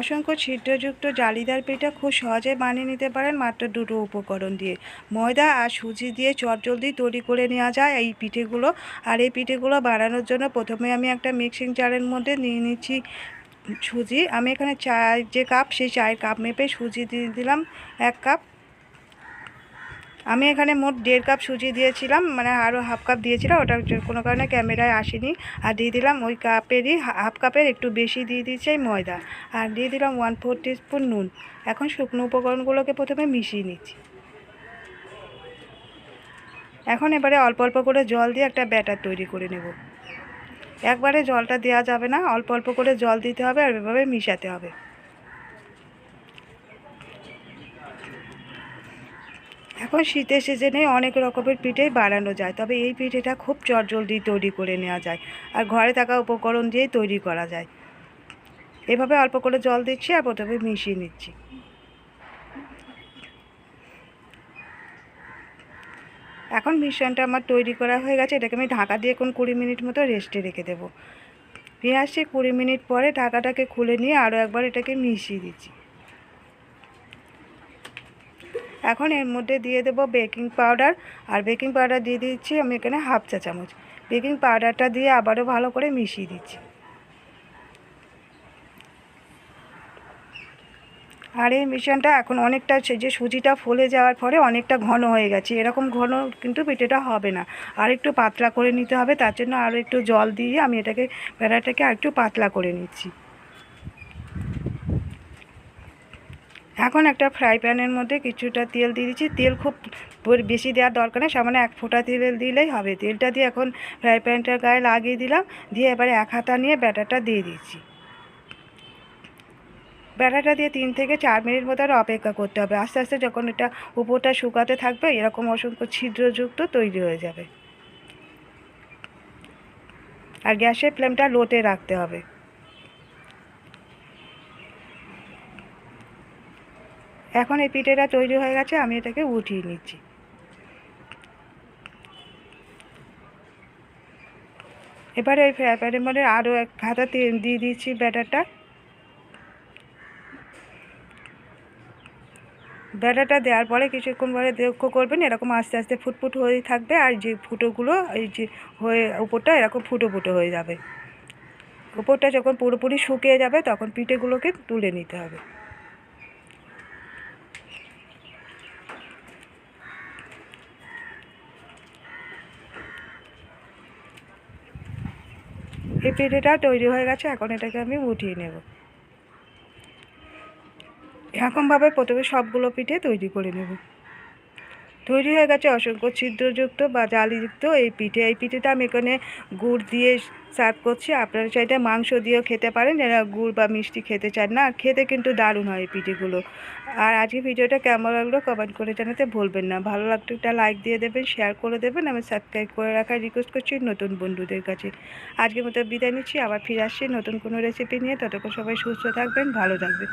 অসংখ্য ছিদ্রযুক্ত জালিদার পিঠা খুব সহজে বানিয়ে নিতে পারেন মাত্র দুটো উপকরণ দিয়ে। ময়দা আর সুজি দিয়ে চটজলদি তৈরি করে নেওয়া যায় এই পিঠেগুলো। আর এই পিঠেগুলো বানানোর জন্য প্রথমে আমি একটা মিক্সিং জারের মধ্যে নিয়ে নিচ্ছি সুজি। আমি এখানে চায়ের যে কাপ, সেই চায়ের কাপ মেপে সুজি দিয়ে দিলাম এক কাপ। আমি এখানে মোট দেড় কাপ সুজি দিয়েছিলাম মানে আরও হাফ কাপ দিয়েছিলাম, ওটা কোনো কারণে ক্যামেরায় আসেনি। আর দিয়ে দিলাম ওই কাপেরই হাফ কাপের একটু বেশি দিয়ে দিয়েছি ময়দা। আর দিয়ে দিলাম ওয়ান ফোর স্পুন নুন। এখন শুকনো উপকরণগুলোকে প্রথমে মিশিয়ে নিচ্ছি। এখন এবারে অল্প অল্প করে জল দিয়ে একটা ব্যাটার তৈরি করে নেব। একবারে জলটা দেওয়া যাবে না, অল্প অল্প করে জল দিতে হবে আর এভাবে মিশাতে হবে। এখন শীতের সিজনে অনেক রকমের পিঠেই বানানো যায়, তবে এই পিঠেটা খুব চটজলদি তৈরি করে নেওয়া যায় আর ঘরে থাকা উপকরণ দিয়েই তৈরি করা যায়। এভাবে অল্প করে জল দিচ্ছি আর প্রথমে মিশিয়ে নিচ্ছি। এখন মিশ্রণটা আমার তৈরি করা হয়ে গেছে, এটাকে আমি ঢাকা দিয়ে এখন কুড়ি মিনিট মতো রেস্টে রেখে দেবো। ফিরে আসছি কুড়ি মিনিট পরে ঢাকাটাকে খুলে নিয়ে আরও একবার এটাকে মিশিয়ে দিচ্ছি। এখন এর মধ্যে দিয়ে দেবো বেকিং পাউডার। আর বেকিং পাউডার দিয়ে দিচ্ছি আমি এখানে হাফ চা চামচ। বেকিং পাউডারটা দিয়ে আবারও ভালো করে মিশিয়ে দিচ্ছি। আর এই মিশ্রণটা এখন অনেকটা যে সুজিটা ফুলে যাওয়ার পরে অনেকটা ঘন হয়ে গেছে। এরকম ঘন কিন্তু পিঠেটা হবে না। আর একটু পাতলা করে নিতে হবে, তার জন্য আরও একটু জল দিয়ে আমি এটাকে প্যারাটাকে আর একটু পাতলা করে নিচ্ছি। এখন একটা ফ্রাই প্যানের মধ্যে কিছুটা তেল দিয়ে দিচ্ছি। তেল খুব বেশি দেওয়ার দরকার নেই, সামান্য এক ফোঁটা তেল দিলেই হবে। তেলটা দিয়ে এখন ফ্রাই প্যানটার গায়ে লাগিয়ে দিলাম, দিয়ে এবারে এক হাতা নিয়ে ব্যাটারটা দিয়ে দিচ্ছি। ব্যাটারটা দিয়ে তিন থেকে চার মিনিট মতো অপেক্ষা করতে হবে। আস্তে আস্তে যখন এটা উপরটা শুকাতে থাকবে, এরকম অসংখ্য ছিদ্রযুক্ত তৈরি হয়ে যাবে। আর গ্যাসের ফ্লেমটা লোতে রাখতে হবে। এখন এই পিঠেটা তৈরি হয়ে গেছে, আমি এটাকে উঠিয়ে নিচ্ছি। এবারে ওই ফ্রাই প্যানের মধ্যে আরও এক তেল দিয়ে দিচ্ছি ব্যাটারটা। ব্যাটারটা দেওয়ার পরে কিছুক্ষণ পরে লক্ষ্য করবেন, এরকম আস্তে আস্তে ফুটফুট হয়ে থাকবে, আর যে ফুটোগুলো, এই যে হয়ে উপরটা, এরকম ফুটো ফুটো হয়ে যাবে। উপরটা যখন পুরোপুরি শুকিয়ে যাবে, তখন পিঠেগুলোকে তুলে নিতে হবে। এই পিঠেটা তৈরি হয়ে গেছে, এখন এটাকে আমি উঠিয়ে নেব। এরকমভাবে প্রথমে সবগুলো পিঠে তৈরি করে নেব। তৈরি হয়ে গেছে অসংখ্য ছিদ্রযুক্ত বা জালিযুক্ত এই পিঠে। এই পিঠেটা আমি এখানে গুড় দিয়ে সার্ভ করছি। আপনারা চাইলে মাংস দিয়েও খেতে পারেন। যারা গুড় বা মিষ্টি খেতে চান না, খেতে কিন্তু দারুণ হয় এই পিঠেগুলো। আর আজকে ভিডিওটা কেমন লাগল কমেন্ট করে জানাতে ভুলবেন না। ভালো লাগলে একটা লাইক দিয়ে দেবেন শেয়ার করে দেবেন। আমি সাবস্ক্রাইব করে রাখার রিকোয়েস্ট করছি নতুন বন্ধুদের কাছে। আজকের মতো বিদায় নিচ্ছি। আবার ফিরে আসছি নতুন কোনো রেসিপি নিয়ে। ততক্ষণ সবাই সুস্থ থাকবেন, ভালো থাকবেন।